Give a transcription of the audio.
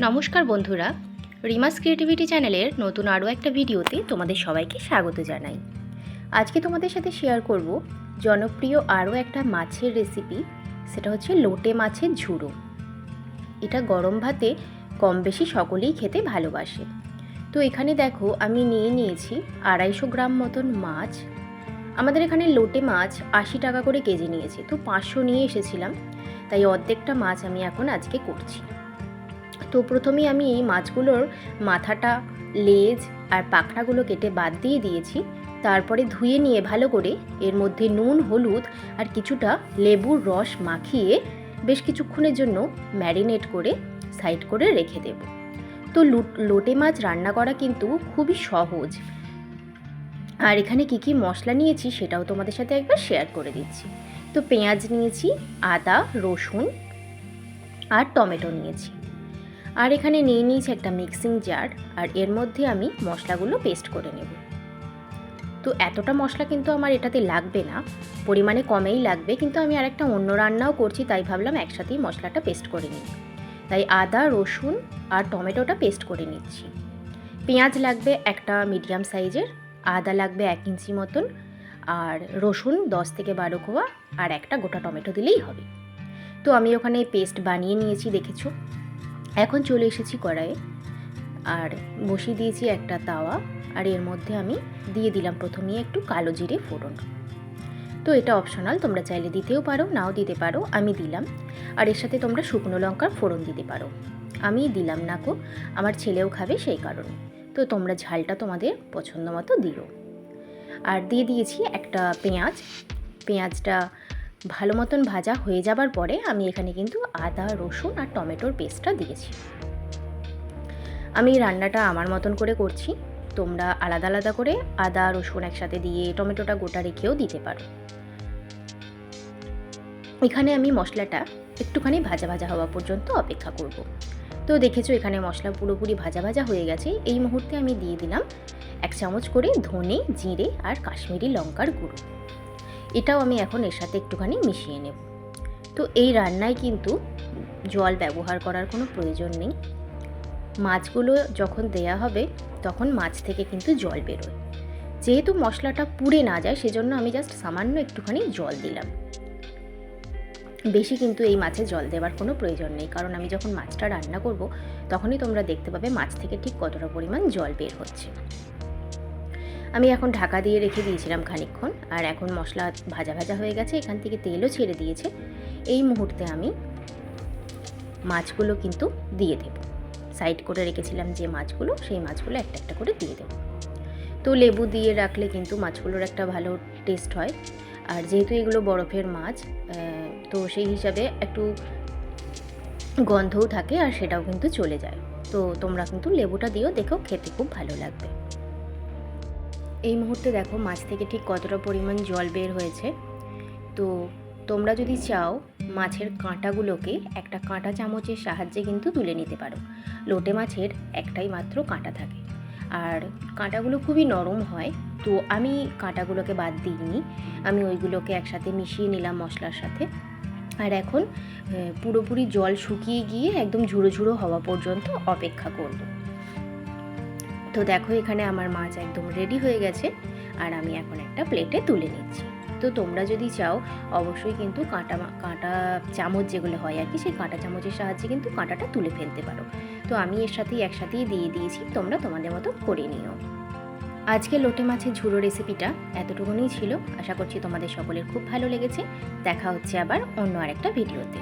নমস্কার বন্ধুরা, রিমাস ক্রিয়েটিভিটি চ্যানেলের নতুন আরও একটা ভিডিওতে তোমাদের সবাইকে স্বাগত জানাই। আজকে তোমাদের সাথে শেয়ার করব জনপ্রিয় আরও একটা মাছের রেসিপি, সেটা হচ্ছে লোটে মাছের ঝুড়ো। এটা গরম ভাতে কম বেশি সকলেই খেতে ভালোবাসে। তো এখানে দেখো, আমি নিয়ে নিয়েছি আড়াইশো গ্রাম মতন মাছ। আমাদের এখানে লোটে মাছ আশি টাকা করে কেজি নিয়েছে, তো পাঁচশো নিয়ে এসেছিলাম, তাই অর্ধেকটা মাছ আমি এখন আজকে করছি। তো প্রথমেই আমি এই মাছগুলোর মাথাটা, লেজ আর পাখনাগুলো কেটে বাদ দিয়ে দিয়েছি। তারপরে ধুয়ে নিয়ে ভালো করে এর মধ্যে নুন, হলুদ আর কিছুটা লেবুর রস মাখিয়ে বেশ কিছুক্ষণের জন্য ম্যারিনেট করে সাইড করে রেখে দেব। তো লোটে মাছ রান্না করা কিন্তু খুবই সহজ। আর এখানে কি কি মশলা নিয়েছি সেটাও তোমাদের সাথে একবার শেয়ার করে দিচ্ছি। তো পেঁয়াজ নিয়েছি, আদা, রসুন আর টমেটো নিয়েছি। আর এখানে নিয়ে নিয়েছি একটা মিক্সিং জার আর এর মধ্যে আমি মশলাগুলো পেস্ট করে নেব। তো এতটা মশলা কিন্তু আমার এটাতে লাগবে না, পরিমাণে কমেই লাগবে, কিন্তু আমি আর একটা অন্য রান্নাও করছি, তাই ভাবলাম একসাথেই মশলাটা পেস্ট করে নিই। তাই আদা, রসুন আর টমেটোটা পেস্ট করে নিচ্ছি। পেঁয়াজ লাগবে একটা মিডিয়াম সাইজের আদা লাগবে এক ইঞ্চি মতন, আর রসুন দশ থেকে বারো কোয়া, আর একটা গোটা টমেটো দিলেই হবে। তো আমি ওখানে পেস্ট বানিয়ে নিয়েছি, দেখেছ? এখন চলে এসেছি কড়াইয়ে। আর বসিয়ে দিয়েছি একটা তাওয়া, আর এর মধ্যে আমি দিয়ে দিলাম প্রথমেই একটু কালো জিরে ফোড়ন। তো এটা অপশনাল তোমরা চাইলে দিতেও পারো, নাও দিতে পারো, আমি দিলাম। আর এর সাথে তোমরা শুকনো লঙ্কার ফোড়ন দিতে পারো। আমি দিলাম না কো আমার ছেলেও খাবে সেই কারণে। তো তোমরা ঝালটা তোমাদের পছন্দ মতো দিও। আর দিয়ে দিয়েছি একটা পেঁয়াজ। পেঁয়াজটা ভালো মতন ভাজা হয়ে যাবার পরে আমি এখানে কিন্তু আদা, রসুন আর টমেটোর পেস্টটা দিয়েছি। আমি রান্নাটা আমার মতন করে করছি। তোমরা আলাদা আলাদা করে আদা, রসুন একসাথে দিয়ে টমেটোটা গোটা রেখেও দিতে পারো। এখানে আমি মশলাটা একটুখানি ভাজা ভাজা হওয়া পর্যন্ত অপেক্ষা করব। তো দেখেছ এখানে মশলা পুরোপুরি ভাজা ভাজা হয়ে গেছে। এই মুহূর্তে আমি দিয়ে দিলাম এক চামচ করে ধনে, জিরে আর কাশ্মীরি লঙ্কার গুঁড়ো। এটাও আমি এখন এর সাথে একটুখানি মিশিয়ে নেব। তো এই রান্নায় কিন্তু জল ব্যবহার করার কোনো প্রয়োজন নেই। মাছগুলো যখন দেয়া হবে, তখন মাছ থেকে কিন্তু জল বেরোয়। যেহেতু মশলাটা পুড়ে না যায়, সেজন্য আমি জাস্ট সামান্য একটুখানি জল দিলাম। বেশি কিন্তু এই মাছে জল দেওয়ার কোনো প্রয়োজন নেই, কারণ আমি যখন মাছটা রান্না করব, তখনই তোমরা দেখতে পাবে মাছ থেকে ঠিক কতটা পরিমাণ জল বের হচ্ছে। আমি এখন ঢাকা দিয়ে রেখে দিয়েছিলাম খানিকক্ষণ, আর এখন মশলা ভাজা ভাজা হয়ে গেছে, এখান থেকে তেলও ছেড়ে দিয়েছে। এই মুহূর্তে আমি মাছগুলো কিন্তু দিয়ে দেব। সাইড করে রেখেছিলাম যে মাছগুলো, সেই মাছগুলো একটা একটা করে দিয়ে দেব। তো লেবু দিয়ে রাখলে কিন্তু মাছগুলোর একটা ভালো টেস্ট হয়। আর যেহেতু এগুলো বরফের মাছ তো সেই হিসাবে একটু গন্ধও থাকে আর সেটাও কিন্তু চলে যায়। তো তোমরা কিন্তু লেবুটা দিও দেখো, খেতে খুব ভালো লাগবে। এই মুহূর্তে দেখো মাছ থেকে ঠিক কতটা পরিমাণ জল বের হয়েছে। তো তোমরা যদি চাও মাছের কাঁটাগুলোকে একটা কাঁটা চামচের সাহায্যে কিন্তু তুলে নিতে পারো। লোটে মাছের একটাই মাত্র কাঁটা থাকে। আর কাঁটাগুলো খুবই নরম হয়, তো আমি কাঁটাগুলোকে বাদ দিইনি। আমি ওইগুলোকে একসাথে মিশিয়ে নিলাম মশলার সাথে। আর এখন পুরোপুরি জল শুকিয়ে গিয়ে একদম ঝুড়ো ঝুড়ো হওয়া পর্যন্ত অপেক্ষা করব। তো দেখো এখানে আমার মাছ একদম রেডি হয়ে গেছে, আর আমি এখন একটা প্লেটে তুলে নিচ্ছি। তো তোমরা যদি চাও, অবশ্যই কিন্তু কাঁটা কাঁটা চামচ যেগুলো হয় আর কি, সেই কাঁটা চামচের সাহায্যে কিন্তু কাঁটাটা তুলে ফেলতে পারো। তো আমি এর সাথেই একসাথেই দিয়ে দিয়েছি, তোমরা তোমাদের মতো করে নিও। আজকে লোটে মাছের ঝুড়ো রেসিপিটা এতটুকুনি ছিল। আশা করছি তোমাদের সকলের খুব ভালো লেগেছে। দেখা হচ্ছে আবার অন্য আরেকটা ভিডিওতে